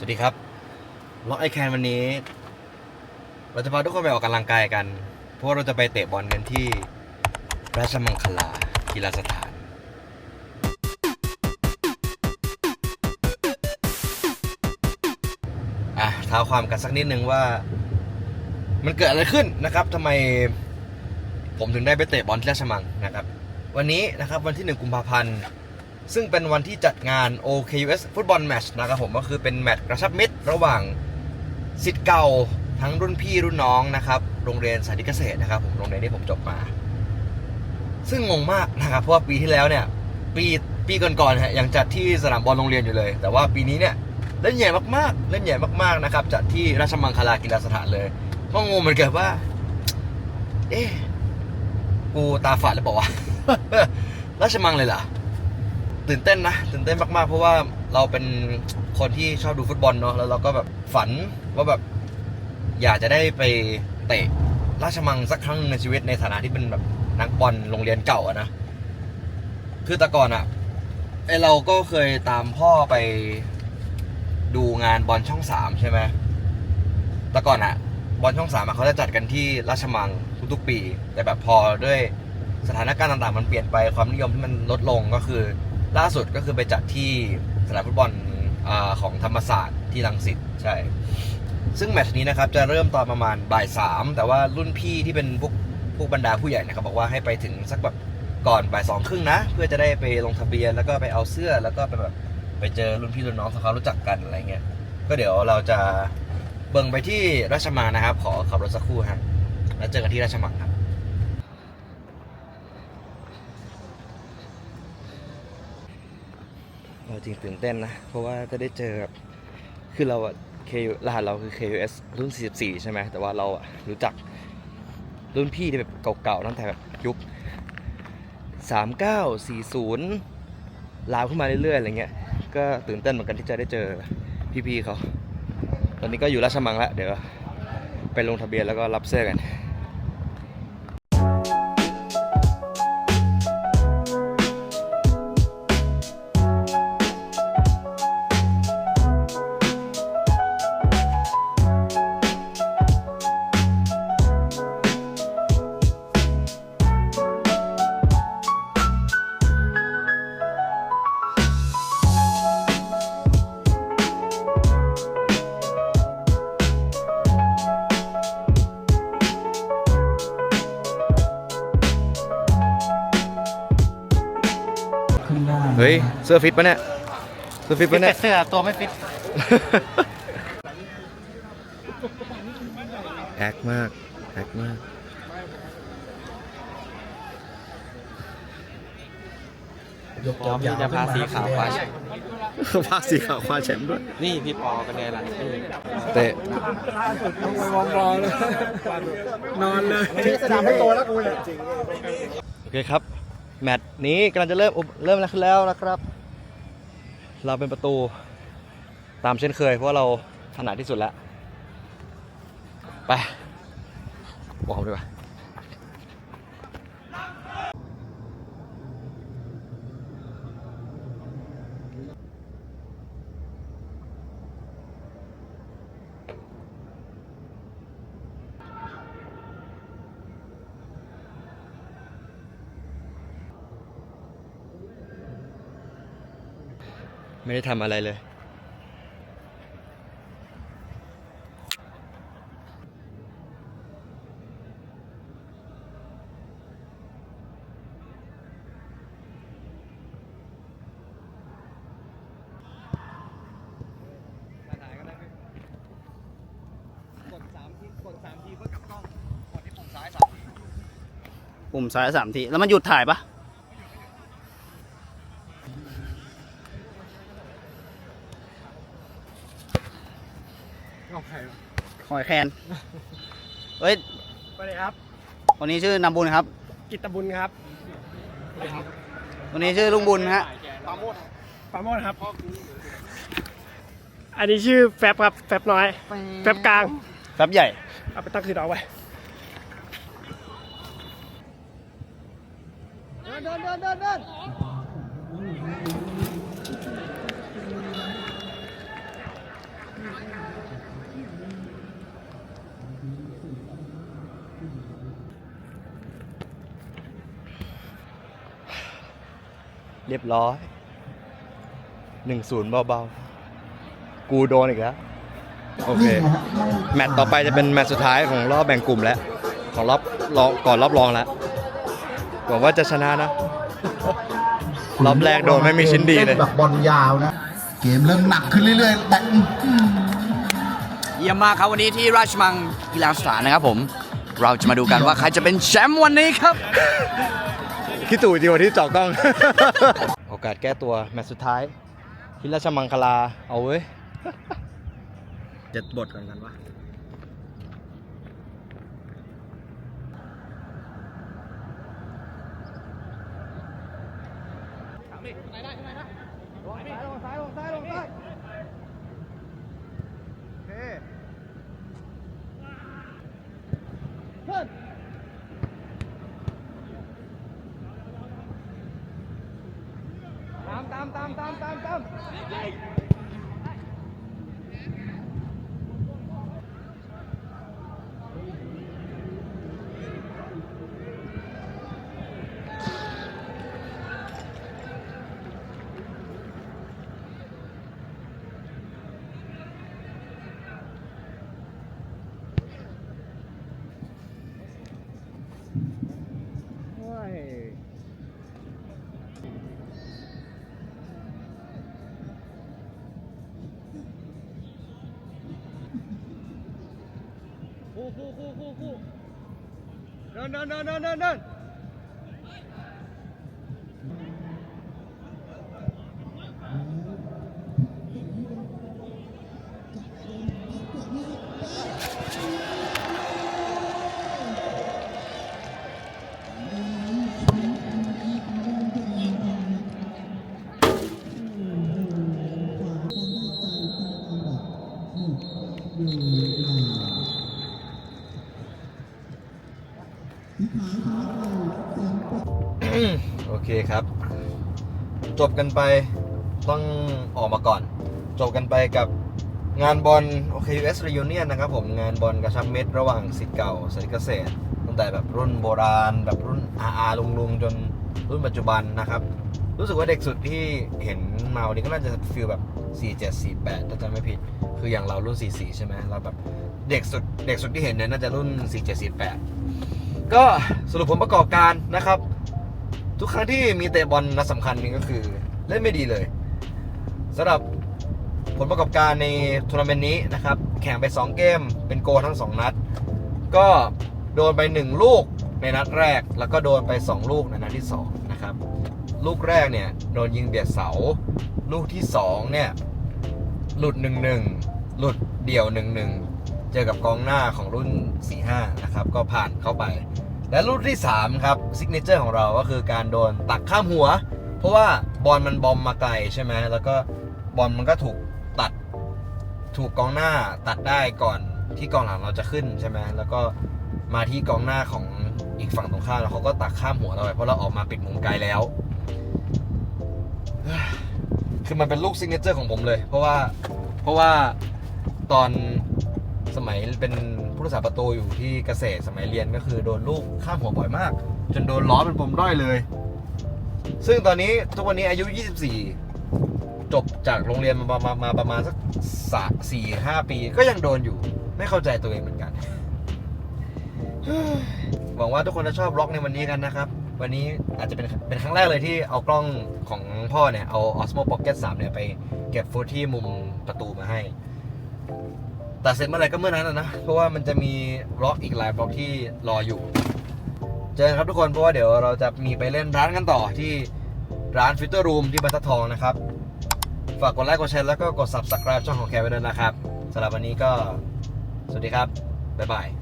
สวัสดีครับล็อกไอแคนวันนี้ เราจะพาทุกคนไปออกกำลังกายกัน เพราะเราจะไปเตะบอลกันที่ราชมังคลากีฬาสถาน อะท้าความกันสักนิดนึงว่า มันเกิดอะไรขึ้นนะครับทำไมผมถึงได้ไปเตะบอลที่ราชมังนะครับ วันนี้นะครับวันที่ 1 กุมภาพันธ์ ซึ่งเป็นวันที่จัดงาน OKUS ฟุตบอลแมตช์นะครับผมก็คือเป็นแมตช์กระชับมิตรระหว่างสิทธิ์เก่าทั้งรุ่นพี่รุ่นน้องนะครับโรงเรียนสาธิตเกษตรนะครับผมโรงเรียนที่ผมจบมา ซึ่งงงมากนะครับเพราะว่าปีที่แล้วเนี่ยปีปีก่อนๆฮะยังจัดที่สนามบอลโรงเรียนอยู่เลย แต่ว่าปีนี้เนี่ยเล่นใหญ่มากๆ เล่นใหญ่มากๆนะครับจัดที่ราชมังคลากีฬาสถานเลยก็งงเหมือนกันว่า เอ๊ะกูตาฝาดหรือเปล่าวะราชมังเลยเหรอ ตื่นเต้นนะตื่นเต้นมาก ๆ เพราะว่าเราเป็นคนที่ชอบดูฟุตบอลเนาะแล้วเราก็แบบฝันว่าแบบอยากจะได้ไปเตะราชมังสักครั้งหนึ่งในชีวิตในฐานะที่เป็นแบบนักบอลโรงเรียนเก่าอะนะคือแต่ก่อนอะไอเราก็เคยตามพ่อไปดูงานบอลช่องสามใช่ไหมแต่ก่อนอะบอลช่องสามเขาจะจัดกันที่ราชมังทุกๆปี แต่แบบพอด้วยสถานการณ์ต่างๆ มันเปลี่ยนไปความนิยมที่มันลดลงก็คือ ล่าสุดก็คือไปจัดที่สนามฟุตบอลอของธรรมศาสตร์ที่รังสิตใช่ ซึ่งแมตช์นี้นะครับจะเริ่มตอนประมาณบ่ายสามแต่ว่ารุ่นพี่ที่เป็นพวกพวกบรรดาผู้ใหญ่นะครับบอกว่าให้ไปถึงสักแบบก่อนบ่ายสองครึ่งนะ เพื่อจะได้ไปลงทะเบียนแล้วก็ไปเอาเสื้อแล้วก็ไปแบบไปเจอรุ่นพี่รุ่นน้องที่เขารู้จักกันอะไรเงี้ยก็เดี๋ยวเราจะเบิ่งไปที่ราชมังนะครับ ขอขับรถสักครู่ฮะแล้วเจอกันที่ราชมังครับ เรา จริงตื่นเต้นนะ เพราะว่าจะได้เจอแบบคือเราอะ KU รหัสเราคือ KUS รุ่น 44 ใช่ไหมแต่ว่าเราอะรู้จักรุ่นพี่ที่แบบเก่าๆตั้งแต่แบบยุค 39 40 ลาวขึ้นมาเรื่อยๆอะไรเงี้ยก็ตื่นเต้นเหมือนกันที่จะได้เจอพี่ๆเขา ตอนนี้ก็อยู่ราชมังแล้วเดี๋ยวไปลงทะเบียนแล้วก็รับเสื้อกัน เฮ้ยเสื้อฟิตปะเนี่ยเสื้อฟิตปะเนี่ย เสื้อตัวไม่ฟิต แอคมากแอคมากพร้อมที่จะพาสีขาวคว้าแชมป์ภาคสีขาวคว้าแชมป์ด้วย นี่พี่ปอเป็นไงล่ะนี่เตะนอนเลยที่สนามไม่โตแล้วกูเนี่ย โอเคครับ แมตช์นี้กำลังจะเริ่มอุปเริ่มแล้วขึ้นแล้วนะครับ เราเป็นประตูตามเช่นเคย เพราะเราถนัดที่สุดแล้ว ไปบอกเขาดีกว่า ไม่ได้ทำอะไรเลย ปุ่มซ้ายสามที แล้วมันหยุดถ่ายปะ หอยแคนเฮ้ย ไปเลยครับวันนี้ชื่อนำบุญครับ กิตตบุญครับวันนี้ชื่อลุงบุญฮะปาโมดครับ อันนี้ชื่อแฟบครับ แฟบน้อย แฟบกลางแฟบใหญ่ เอาไปตั้งคือดอกไว้ เรียบร้อยหนึ่งศูนย์เบาๆ กูโดนอีกแล้ว โอเค แมตช์ต่อไปจะเป็นแมตช์สุดท้ายของรอบแบ่งกลุ่มแล้ว ของรอบรองก่อนรอบรองแล้วหวังว่าจะชนะนะ รอบแรกโดนไม่มีชิ้นดีเลย แบบบอลยาวนะ เกมเริ่มหนักขึ้นเรื่อยๆแต่เยี่ยมมากครับวันนี้ที่ราชมังกีฬาสถานนะครับผม เราจะมาดูกันว่าใครจะเป็นแชมป์วันนี้ครับ คิดตู่จริงวันที่เจอกล้อง โอกาสแก้ตัวแมตช์สุดท้ายที่ราชมังคลาเอาเว้ย จะบทก่อนกันวะ ตามตามตา คู่คู่คู่คู่เดินเดินเดินเดินเดินเดิน โอเคครับ จบกันไปต้องออกมาก่อน จบกันไปกับงานบอลโอเค US Reunion นะครับผมงานบอลกระชับเม็ดระหว่างสิทธิ์เก่าสายเกษตร ตั้งแต่แบบรุ่นโบราณ แบบรุ่น RR ลุงลุงๆจนรุ่นปัจจุบันนะครับ รู้สึกว่าเด็กสุดที่เห็นมาวันนี้ก็น่าจะฟีลแบบ 47 48 ถ้าจำไม่ผิด คืออย่างเรารุ่น 44 ใช่ไหมเราแบบเด็กสุดเด็กสุดที่เห็นเนี่ยน่าจะรุ่น 47 48 ก็สรุปผลประกอบการนะครับ ทุกครั้งที่มีเตะบอลนัดสำคัญนี่ก็คือเล่นไม่ดีเลยสำหรับผลประกอบการในทัวร์นาเมนต์นี้นะครับ แข่งไป 2 เกมเป็นโกทั้ง 2 นัด ก็โดนไป 1 ลูกในนัดแรก แล้วก็โดนไป 2 ลูกในนัดที่ 2 นะครับ ลูกแรกเนี่ย โดนยิงเบียดเสา ลูกที่ 2 เนี่ย หลุด 1-1 หลุดเดี่ยว 1-1 อกับกองหน้าของรุ่น 4-5 นะครับ ก็ผ่านเข้าไป และลูกที่ 3 ครับซิกเนเจอร์ของเราก็คือการโดนตักข้ามหัว เพราะว่าบอลมันบอมมาไกลใช่ไหมแล้วก็บอลมันก็ถูกตัดถูกกองหน้าตัดได้ก่อนที่กองหลังเราจะขึ้นใช่ไหมแล้วก็มาที่กองหน้าของอีกฝั่งตรงข้ามแล้วเขาก็ตักข้ามหัวเราไปเพราะเราออกมาปิดมุมไกลแล้ว คือมันเป็นลูกซิกเนเจอร์ของผมเลย เพราะว่าเพราะว่าตอน สมัยเป็นผู้รักษาประตูอยู่ที่เกษตรสมัยเรียนก็คือโดนลูกข้ามหัวบ่อยมาก จนโดนล้อเป็นปมด้อยเลย ซึ่งตอนนี้ทุกวันนี้อายุ 24 จบจากโรงเรียนมามามาประมาณสักสสี่ห้าปีก็ยังโดนอยู่ ไม่เข้าใจตัวเองเหมือนกันหวังว่าทุกคนจะชอบล็อกในวันนี้กันนะครับ วันนี้อาจจะเป็นเป็นครั้งแรกเลยที่เอากล้องของพ่อเนี่ย เอา Osmo Pocket 3 เนี่ยไปเก็บฟุตที่มุมประตูมาให้ ตัดเสร็จเมื่อไหร่ก็เมื่อนั้นนะนะ เพราะว่ามันจะมีบล็อกอีกหลายบล็อกที่รออยู่ เจอกันครับทุกคนเพราะว่าเดี๋ยวเราจะมีไปเล่นร้านกันต่อที่ร้านฟิลเตอร์รูมที่บรรทัดทองนะครับ ฝากกดไลค์กดแชร์แล้วก็กด subscribe ช่องของแคร์ไว้ด้วยนะครับสำหรับวันนี้ก็ สวัสดีครับ บ๊ายบาย